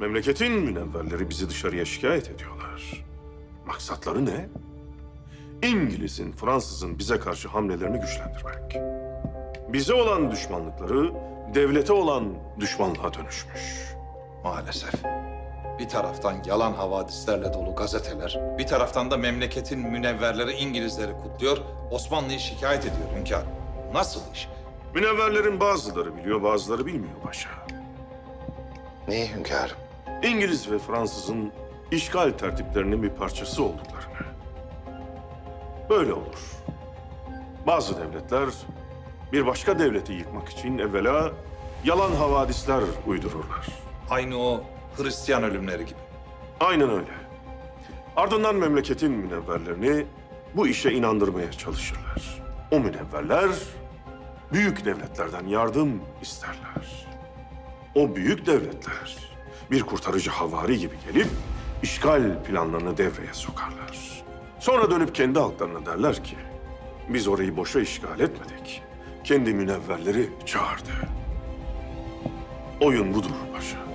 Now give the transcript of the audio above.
Memleketin münevverleri bizi dışarıya şikayet ediyorlar. Maksatları ne? İngiliz'in, Fransız'ın bize karşı hamlelerini güçlendirmek. Bize olan düşmanlıkları devlete olan düşmanlığa dönüşmüş. Maalesef. Bir taraftan yalan havadislerle dolu gazeteler, bir taraftan da memleketin münevverleri İngilizleri kutluyor, Osmanlı'yı şikayet ediyor hünkârım. Nasıl iş? Münevverlerin bazıları biliyor, bazıları bilmiyor paşa. Neyi hünkârım? İngiliz ve Fransız'ın işgal tertiplerinin bir parçası olduklarını. Böyle olur. Bazı devletler bir başka devleti yıkmak için evvela yalan havadisler uydururlar. Aynı o Hristiyan ölümleri gibi. Aynen öyle. Ardından memleketin münevverlerini bu işe inandırmaya çalışırlar. O münevverler büyük devletlerden yardım isterler. O büyük devletler bir kurtarıcı havari gibi gelip işgal planlarını devreye sokarlar. Sonra dönüp kendi halklarına derler ki biz orayı boşa işgal etmedik. Kendi münevverleri çağırdı. Oyun budur paşa.